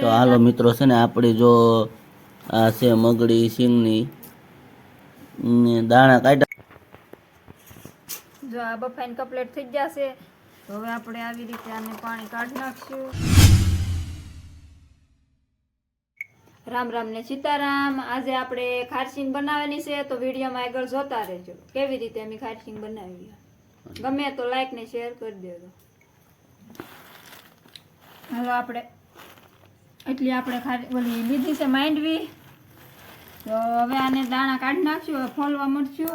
તો હાલો મિત્રો છે ને આપણે જો આ છે મગડી સિંગની દાણા કાઢ્યા. જો આ બફાઈન કપલેટ થઈ જશે તો હવે આપણે આવી રીતે આને પાણી કાઢી નાખશું. રામ રામ ને સીતારામ. આજે આપણે ખારસીન બનાવવાની છે તો વિડીયોમાં આગળ જોતા રહેજો. કેવી રીતે અમે ખારસીન બનાવી ગમે તો લાઈક ને શેર કરી દેજો. હાલો આપણે. એટલી આપણે ખાલી ઓલી લીધી છે માંડવી. તો હવે આને દાણા કાઢી નાખશું, હવે ફોલવા મળશું.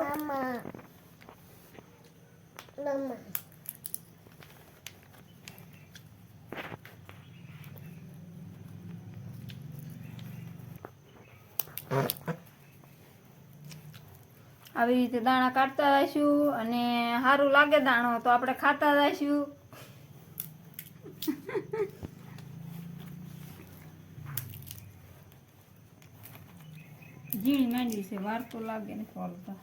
આવી રીતે દાણા કાઢતા રહીશું અને સારું લાગે દાણો, તો આપણે ખાતા જઈશું ઝીણી માંડવી છે, વાર તો લાગે ને ફોલતા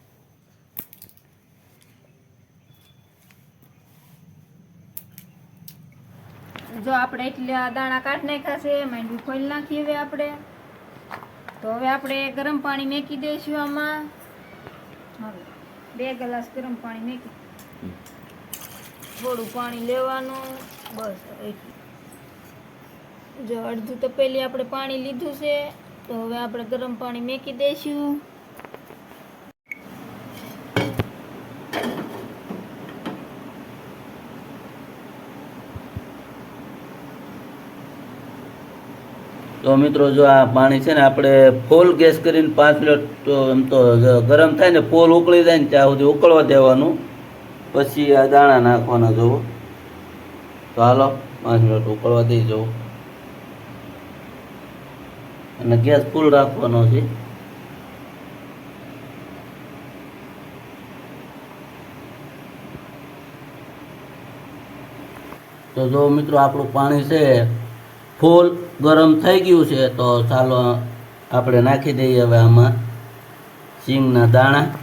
જો આપણે એટલે દાણા કાઢ નાખ્યા છે, માંડવી ખોલી નાખી હવે આપણે. તો હવે આપણે ગરમ પાણી મેકી દઈશું આમાં. બે ગ્લાસ ગરમ પાણી મેકી. થોડું પાણી લેવાનું, બસ એટલું. જો અડધું તો પેલી આપણે પાણી લીધું છે. તો હવે આપણે ગરમ પાણી મેકી દઈશું. તો મિત્રો જો આ પાણી છે ને આપણે ફૂલ ગેસ કરીને પાંચ મિનિટ એમ તો ગરમ થાય ને ફૂલ ઉકળી જાય ને ત્યાં સુધી ઉકળવા દેવાનું. પછી આ દાણા નાખવાના જોવો. તો હાલો, પાંચ મિનિટ ઉકળવા દઈ જવું. અને ગેસ ફૂલ રાખવાનો છે. તો જો મિત્રો આપણું પાણી છે ફૂલ ગરમ થઈ ગયું છે, તો ચાલો આપણે નાખી દઈએ હવે આમાં સિંગના દાણા.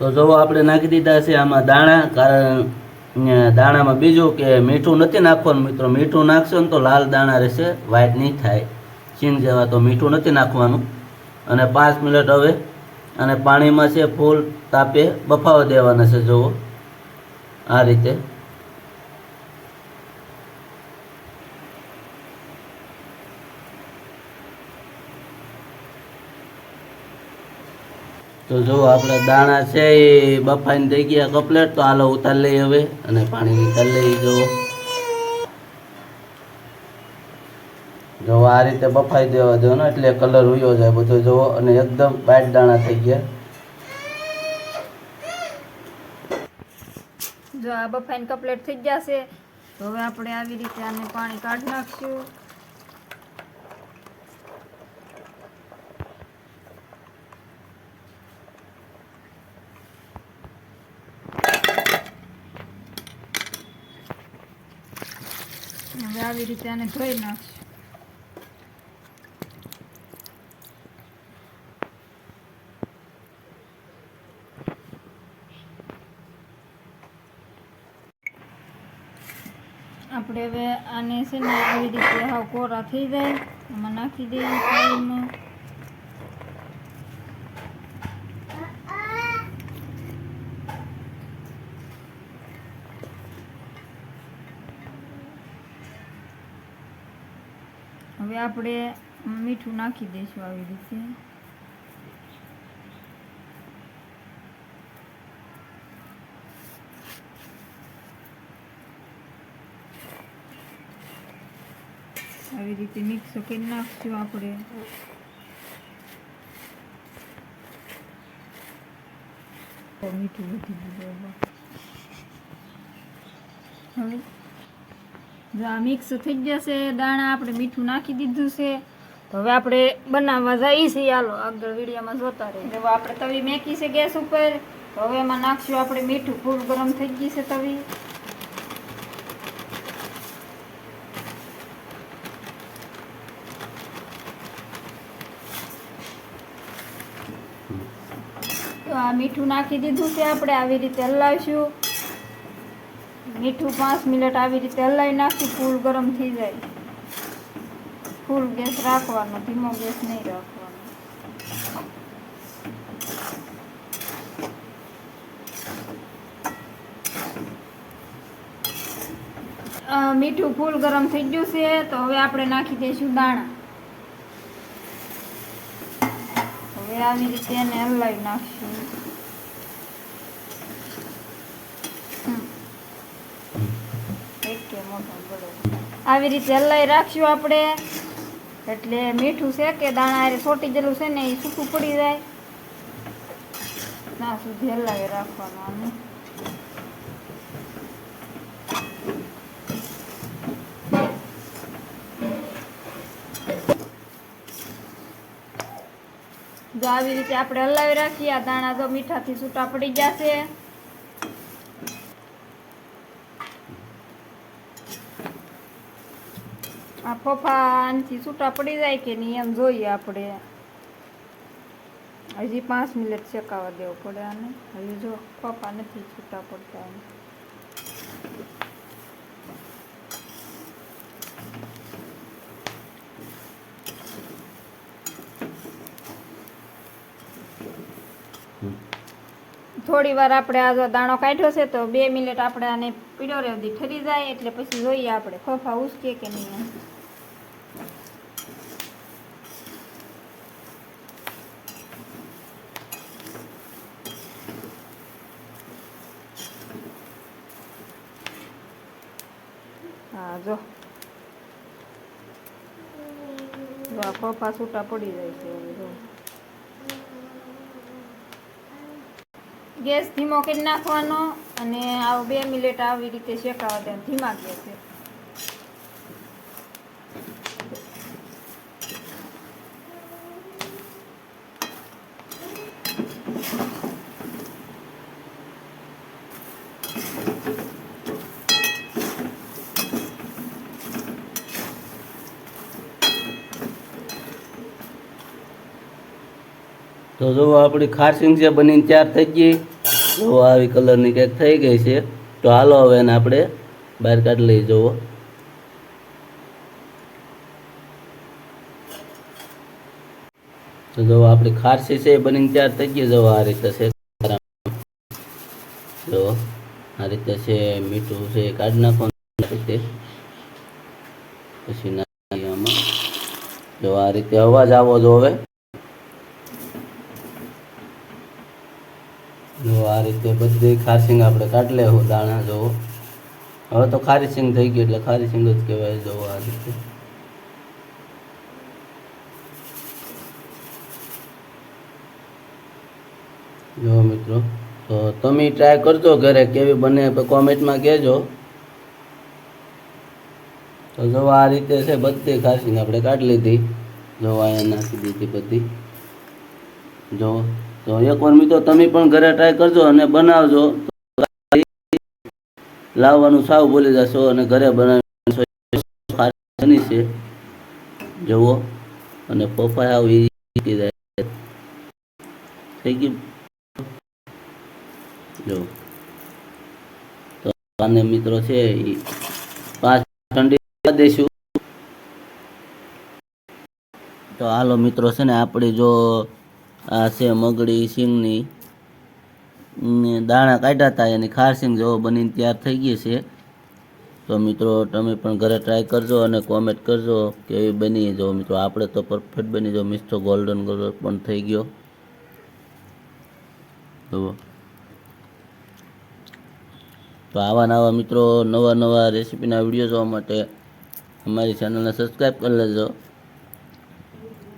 તો જો આપણે નાખી દીધા છે આમાં દાણા, કારણ દાણામાં બીજું કે મીઠું નથી નાખવાનું મિત્રો. મીઠું નાખશો ને તો લાલ દાણા રહેશે વ્હાઈટ નહીં થાય. ચીન જેવા તો મીઠું નથી નાખવાનું. અને પાંચ મિનિટ હવે, અને પાણીમાં છે ફૂલ તાપે બફાવા દેવાના છે જુઓ આ રીતે. તો જો આપણે દાણા છે એ બફાઈને થઈ ગયા કપલેટ, તો હાલો ઉતાર લઈ હવે અને પાણી નીકળ લઈ જુઓ. જો આ રીતે બફાઈ દેવા દો ને એટલે કલર ઉયો જાય બધો, જુઓ. અને એકદમ વ્હાઈટ દાણા થઈ ગયા. જો આ બફાઈને કપલેટ થઈ ગયા છે, તો હવે આપણે આવી રીતે આને પાણી કાઢી નાખશું હવે આવી રીતે આને ધોઈ નાખશું. આપણે હવે આને છે ને આવી રીતે હાવ કોરા થઈ જાય. એમાં નાખી દઈએ પાણીમાં હવે આપણે મીઠું નાખી દઈશું આવી રીતે. આવી રીતે મિક્સ કરી નાખશું આપણે. મીઠું વધી ગયું હવે. જો આ મિક્સ થઈ જશે, દાણા આપણે મીઠું નાખી દીધું છે, તો હવે આપણે બનાવવા જઈએ છીએ. હાલો, આગળ વિડીયોમાં જોતા રહીએ. હવે આપણે તવી મેકી છે ગેસ ઉપર, તો હવે એમાં નાખશું આપણે મીઠું. ફૂલ ગરમ થઈ ગઈ છે તવી. તો આ મીઠું નાખી દીધું છે, આપણે આવી રીતે હલાવીશું. મીઠું પાંચ મિનિટ આવી રીતે હલાવી નાખી, ફૂલ ગરમ થઈ જાય. ફૂલ ગેસ રાખવાનો, ધીમો ગેસ નહીં રાખવાનો. મીઠું ફૂલ ગરમ થઈ ગયું છે, તો હવે આપણે નાખી દઈશું દાણા. હવે આવી રીતે એને હલાવી નાખશું. આવી રીતે હલાઈ રાખશું આપણે. એટલે મીઠું છે કે દાણા સોટી જેલું છે ને એ સૂકું પડી જાય. ના સુધી હલાવી રાખવાનું. જો આવી રીતે આપણે હલાવી રાખીએ, આ દાણા તો મીઠાથી છૂટા પડી જશે. ફોફા આનથી છૂટા પડી જાય કે નહીં એમ જોઈએ આપણે. હજી પાંચ મિનિટ શેકાવા દેવો પડે આને. હજી જો ફોફા નથી છૂટા પડતા એમ. થોડી વાર આપણે આ દાણો કાઢ્યો છે તો બે મિનિટ આપણે આને પીળો રેવદી ઠરી જાય એટલે પછી જોઈએ આપણે ખોફા ઉસકે કે નહીં હા, જો. આ ફોફા છૂટા પડી જાય છે હવે જો. ગેસ ધીમો કરી નાખવાનો અને આ બે મિનિટ આવી રીતે શેકાવા ધીમા ગેસે તો જો આપણી ખારસિંગ છે બનીને તૈયાર થઈ ગઈ, જો આવી કલરની કંઈક થઈ ગઈ છે, તો હાલો હવે એને આપણે બહાર કાઢી લઈ જવો તો જો આપણી ખારસી છે બનીને તૈયાર થઈ ગઈ જો આ રીતે છે. જો આ રીતે છે, મીઠું છે, કાઢી નાખવાનું રીતે. પછી આમાં. જો આ રીતે અવાજ આવો જો હવે. જો આ રીતે બધી ખારસિંગ આપણે કાઢી લેવું દાણા જોવો હવે તો ખારી સિંગ થઈ ગયું એટલે ખારી સિંગ જ કહેવાય જોવો આ રીતે. જો મિત્રો, તો તમે ટ્રાય કરજો ઘરે કેવી બને કોમેન્ટમાં કહેજો. તો જો આ રીતે છે બધી ખારસિંગ આપણે કાઢી લીધી. જો અહીંયા નાખી દીધી બધી. જો તો એકવાર મિત્રો તમે પણ ઘરે ટ્રાય કરજો અને બનાવજો. લાવવાનું સાવ ભૂલી જશો અને ઘરે બનાવી છે. જુઓ. અને પપ્પા આવી થઈ ગયું? જો. તો આને મિત્રો છે એ પાંચ ઠંડી દઈશું. તો હાલો મિત્રો છે ને, આપણે જો આ છે મગડી સિંગની દાણા કાઢ્યા હતા એની ખારસિંગ જેવો બનીને તૈયાર થઈ ગઈ છે. તો મિત્રો, તમે પણ ઘરે ટ્રાય કરજો અને કોમેન્ટ કરજો કે એવી બની જો મિત્રો, આપણે તો પરફેક્ટ બની જો મિસ્ટો ગોલ્ડન કલર પણ થઈ ગયો. જુઓ તો આવા નવા મિત્રો, નવા નવા રેસીપીના વીડિયો જોવા માટે અમારી ચેનલને સબસ્ક્રાઈબ કરી લેજો.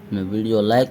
અને વીડિયો લાઈક